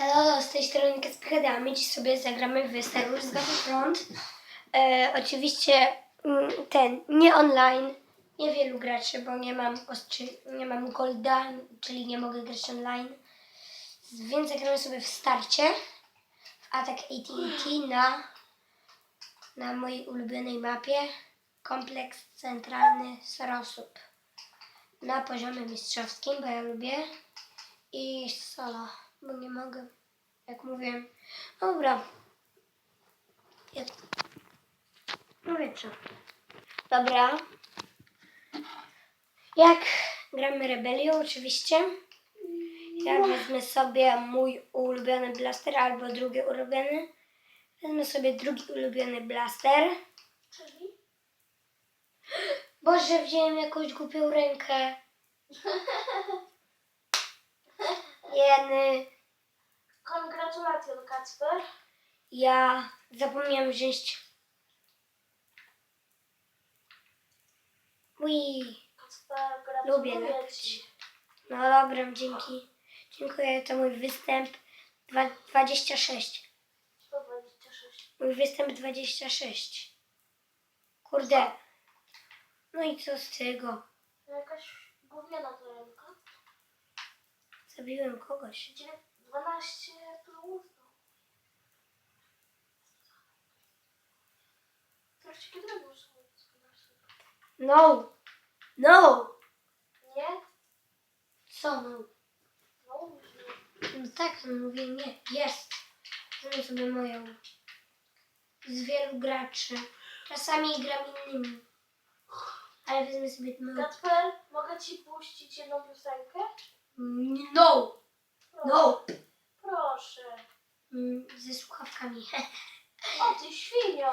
Hello, z tej strony Kaspihadami. Dziś sobie zagramy w Star Wars Battlefront. E, oczywiście mm, ten, nie online. Niewielu graczy, bo nie mam nie mam golda, czyli nie mogę grać online. Więc zagramy sobie w starcie. W atak AT&T na, na mojej ulubionej mapie. Kompleks centralny Sarosub. Na poziomie mistrzowskim, bo ja lubię. I solo, bo nie mogę, jak mówiłem. Dobra. Ja... No wiecie. Dobra. Jak gramy rebelią, oczywiście. Ja wezmę sobie mój ulubiony blaster albo drugi ulubiony. Wezmę sobie drugi ulubiony blaster. Czyli? Boże, wziąłem jakąś głupią rękę. Jeny. Gratulacje, Kacper. Ja zapomniałam wziąć. Ui, Kacper, lubię gratuluję latać. No dobra, dzięki. Dziękuję, to mój występ dwa, 26. 126. Mój występ 26. Kurde. No i co z tego? Jakaś gówniana ta ręka. Zabiłem kogoś. Dziewię- 12 plus. Kiedy będą już No. No. Nie? Co no? No, nie. No tak, no mówię nie. Jest. Wezmę sobie moją. Z wielu graczy. Czasami gram innymi. Ale wezmę sobie moją. Kacper, mogę ci puścić jedną piosenkę? No. Proszę. No. Proszę. Mm, Ze słuchawkami. O ty świnio!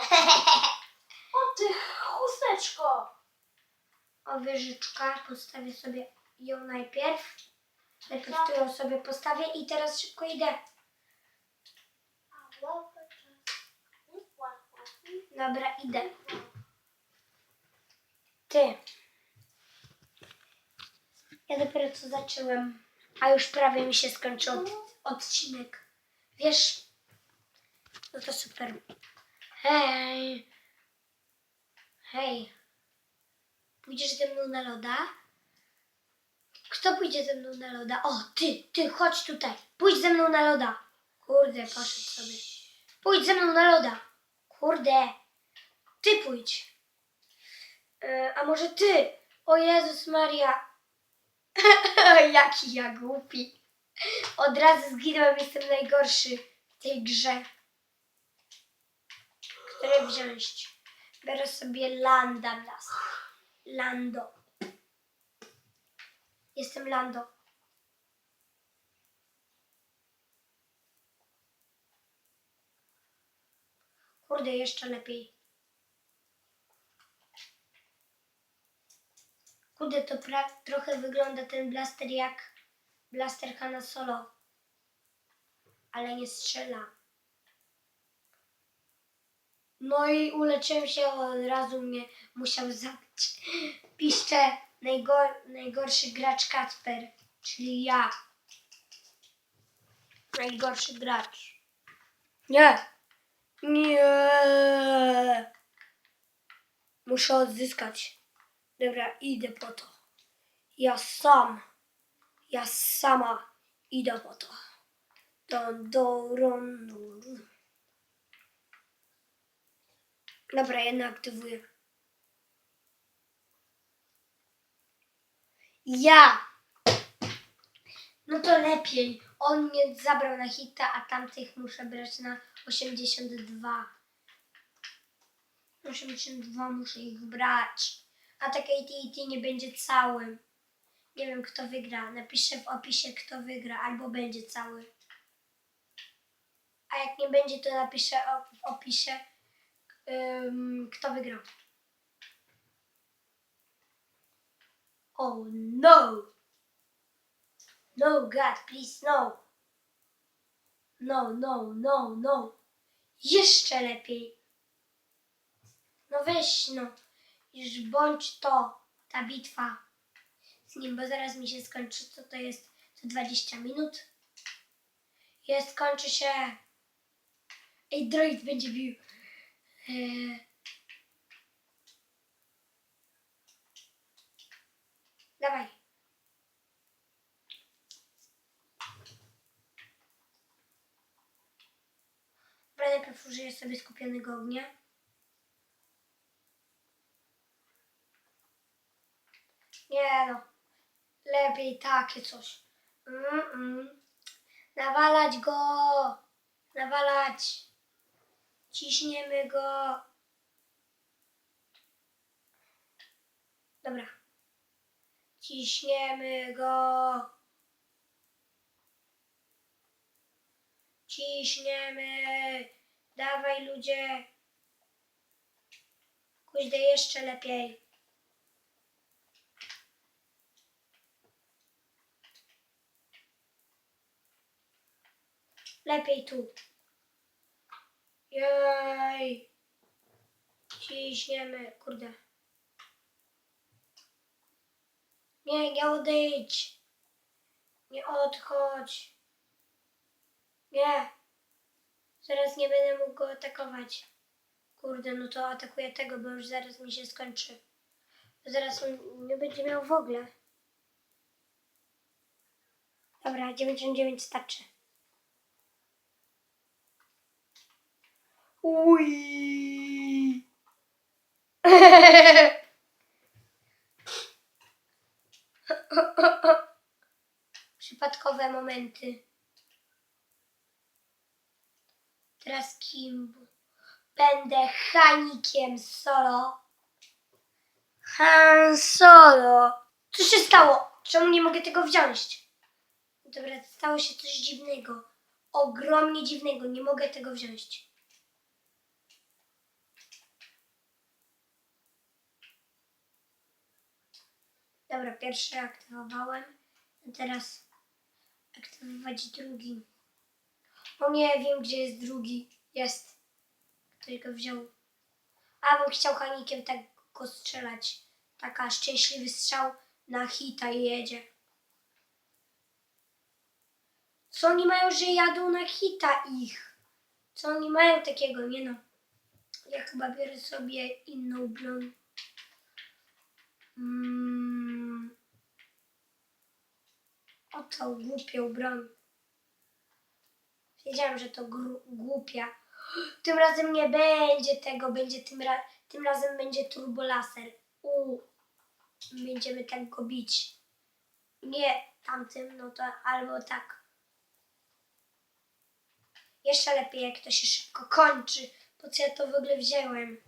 O ty chusteczko! O wieżyczka. Postawię sobie ją najpierw. Najpierw tu ją sobie postawię i teraz szybko idę. Dobra, idę. Ty. Ja dopiero co zacząłem, a już prawie mi się skończył od, odcinek. Wiesz? No to super. Hej. Hej. Pójdziesz ze mną na loda? Kto pójdzie ze mną na loda? O, ty, ty, chodź tutaj. Pójdź ze mną na loda. Kurde, poszedł sobie. Pójdź ze mną na loda. Kurde. Ty pójdź. E, a może ty? O Jezus Maria. Jaki ja głupi. Od razu zginąłem, jestem najgorszy w tej grze. Które wziąć? Biorę sobie Landa Blast. Lando. Jestem Lando. Kurde, jeszcze lepiej. Kurde, to pra- trochę wygląda ten blaster jak blaster Hanna Solo. Ale nie strzela. No i uleczyłem się, od razu mnie musiał zabić. Piszcze najgor- najgorszy gracz Kacper, czyli ja. Najgorszy gracz. Nie. Nie. Muszę odzyskać. Dobra, idę po to. Ja sam. Ja sama idę po to. Do, do, ron, Dobra, jedno aktywuję. Ja! No to lepiej. On mnie zabrał na hita, a tamtych muszę brać na 82. 82 muszę ich brać. A tak AT&T nie będzie całym. Nie wiem kto wygra. Napiszę w opisie kto wygra, albo będzie cały. A jak nie będzie, to napiszę w opisie ym, kto wygrał. Oh no! No, God, please, no! No, no, no, no! Jeszcze lepiej! No weź, no! Już bądź to, ta bitwa z nim, bo zaraz mi się skończy, co to jest, to 20 minut. Jest, kończy się. Ej, droid będzie bił. Eee. Dawaj. Dobra, najpierw użyję sobie skupionego ognia. Nie no. Lepiej takie coś. Mm-mm. Nawalać go. Nawalać. Ciśniemy go. Dobra. Ciśniemy go. Ciśniemy. Dawaj ludzie. Kuźdę jeszcze lepiej. Lepiej tu. Jej. Ciśniemy. Kurde. Nie, nie odejdź. Nie odchodź. Nie. Zaraz nie będę mógł go atakować. Kurde, no to atakuję tego, bo już zaraz mi się skończy. Zaraz on nie będzie miał w ogóle. Dobra, 99 starczy. Uj. Przypadkowe momenty. Teraz kim? Będę Hanikiem Solo. Han Solo. Co się stało? Czemu nie mogę tego wziąć? Dobra, stało się coś dziwnego. Ogromnie dziwnego. Nie mogę tego wziąć. Dobra, pierwszy aktywowałem. Teraz aktywować drugi. O nie wiem, gdzie jest drugi. Jest. Ktoś go wziął. A bym chciał Hanikiem tak go strzelać. Taka szczęśliwy strzał na hita i jedzie. Co oni mają, że jadą na hita ich? Co oni mają takiego? Nie no. Ja chyba biorę sobie inną broń. Mm. Oto głupią broń. Wiedziałam, że to głupia. Tym razem nie będzie tego, będzie tym, ra- tym razem będzie turbolaser. U, będziemy tak go bić. Nie tamtym, no to albo tak. Jeszcze lepiej, jak to się szybko kończy. Po co ja to w ogóle wziąłem?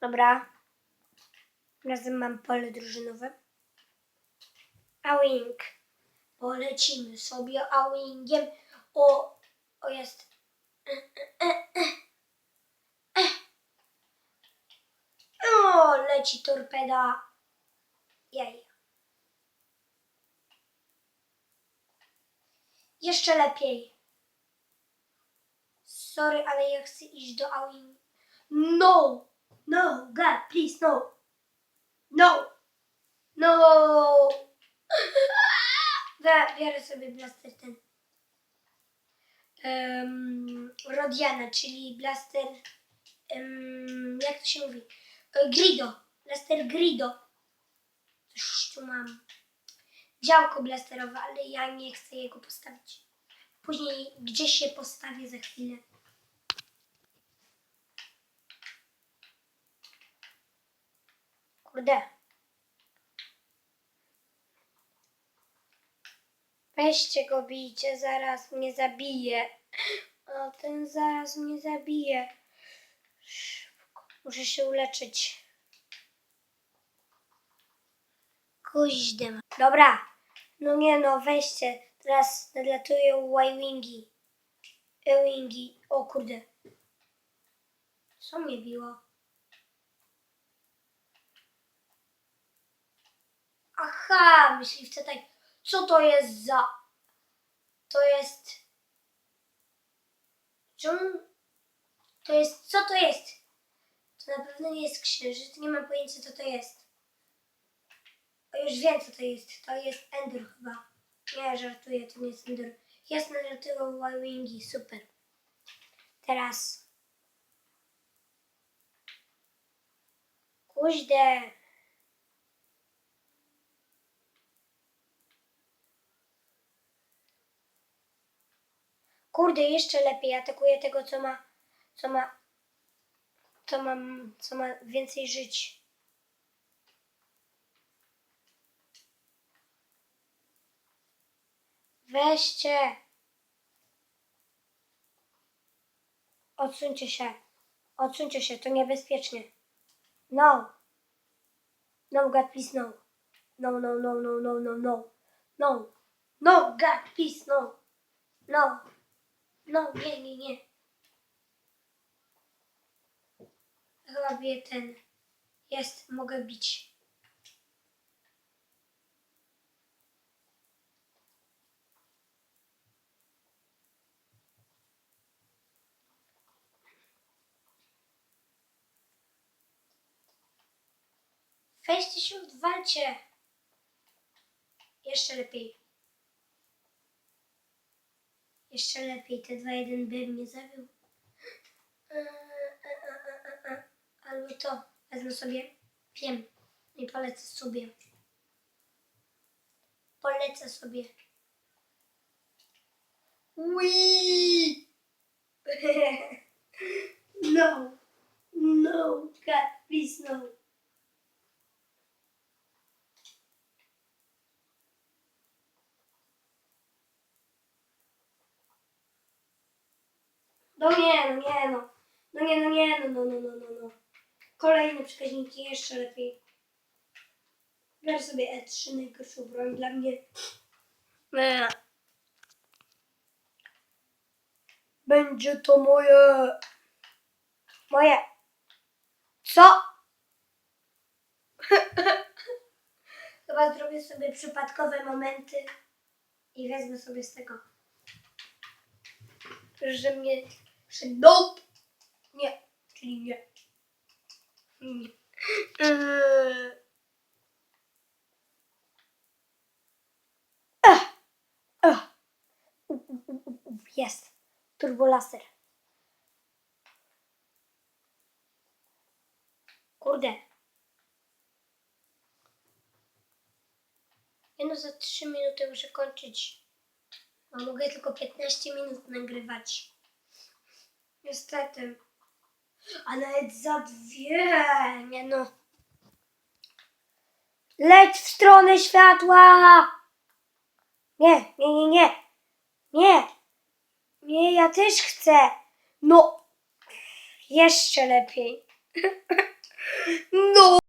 Dobra. Razem mam pole drużynowe. A wing. Polecimy sobie a wingiem. O, o jest. O, leci torpeda. Jej. Jeszcze lepiej. Sorry, ale ja chcę iść do Awing. No! No, God, please, no! No! No! We- Biorę sobie blaster ten. Um, Rodiana, czyli blaster. Um, jak to się mówi? E, Grido. Blaster Grido. Coś tu mam. Działko blasterowe, ale ja nie chcę jego postawić. Później gdzieś się postawię za chwilę. Kurde. Weźcie go, bijcie, zaraz mnie zabije. O, ten zaraz mnie zabije. Szybko. Muszę się uleczyć. Kuźdem. Dobra. No nie no, weźcie. Teraz nadlatują Y-Wingi. Y-Wingi. O kurde. Co mnie biło? Aha, myśliwce tak. Co to jest za... To jest... Czemu... To jest... Co to jest? To na pewno nie jest księżyc. Nie mam pojęcia, co to jest. O, już wiem, co to jest. To jest Ender chyba. Nie, żartuję, to nie jest Ender. Jasne, dlatego Wowingi, super. Teraz. Kuźde. Kurde, jeszcze lepiej atakuje tego, co ma, co ma, co mam, co ma więcej żyć. Weźcie. Odsuńcie się. Odsuńcie się, to niebezpiecznie. No. No, God, please, no. No, no, no, no, no, no, no. No. No, God, please, no. No. No, nie, nie, nie. Bije ten. Jest, mogę bić. Weźcie się, walcie. Jeszcze lepiej. Jeszcze lepiej, te 2-1 by mnie zabił. E, e, e. Albo to, wezmę sobie, wiem, i polecę sobie. Polecę sobie. Wii! no, no, God, please no. No nie, no nie, no. No nie, no nie, no, no, no, no, no, no. Kolejne przekaźniki jeszcze lepiej. Biorę sobie E3, najgorszą broń dla mnie. Nie. Będzie to moje. Moje. Co? Chyba zrobię sobie przypadkowe momenty i wezmę sobie z tego. Że mnie. Że nope. Nie, czyli nie. Nie. U, u, u, Jest. Turbolaser. Kurde. Ja no za 3 minuty muszę kończyć. A mogę tylko 15 minut nagrywać. Niestety. A nawet za dwie. Nie no. Leć w stronę światła! Nie, nie, nie, nie. Nie. Nie, ja też chcę. No. Jeszcze lepiej. No.